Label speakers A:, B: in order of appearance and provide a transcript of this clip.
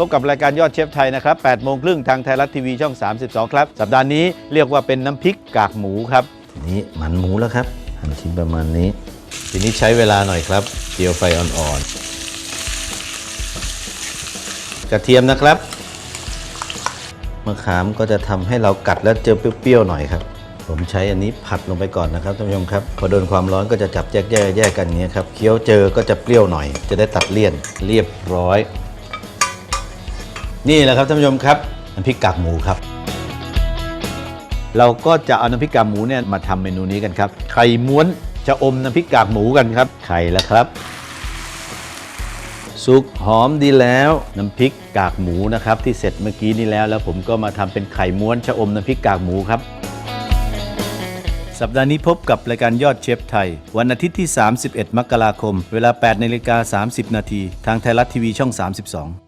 A: พบกับรายการยอดเชฟไทยนะครับ8โมงครึ่งทางไทยรัฐทีวีช่อง 32 ครับ สัปดาห์นี้เรียกว่าเป็นน้ำพริกกากหมูครับนี่หมันหมูแล้วครับหั่นชิ้นประมาณนี้ ทีนี้ใช้เวลาหน่อยครับเจียวไฟอ่อนๆ กระเทียมนะครับมะขามก็จะทำให้เรากัดแล้วเจอเปรี้ยวๆหน่อยครับ ผมใช้อันนี้ผัดลงไปก่อนนะครับท่านผู้ชมครับ พอโดนความร้อนก็จะจับแยกๆแยกกันอย่างนี้ยครับเคี้ยวเจอก็จะเปรี้ยวหน่อย จะได้ตัดเลี่ยนเรียบร้อย นี่แหละครับท่านผู้ชมครับน้ำพริกกากหมูครับ เราก็จะเอาน้ำพริกกากหมูเนี่ยมาทำเมนูนี้กันครับไข่ม้วนจะอมน้ำพริกกากหมูกันครับ ไข่แล้วครับ สุกหอมดีแล้วน้ำพริกกากหมูนะครับ ที่เสร็จเมื่อกี้นี้แล้ว แล้วผมก็มาทำเป็นไข่ม้วนชะอมน้ำพริกกากหมูครับ สัปดาห์นี้พบกับรายการยอดเชฟไทย วันอาทิตย์ที่ 31 มกราคม เวลา 8นาฬิกา30 นาทีทางไทยรัฐทีวีช่อง 32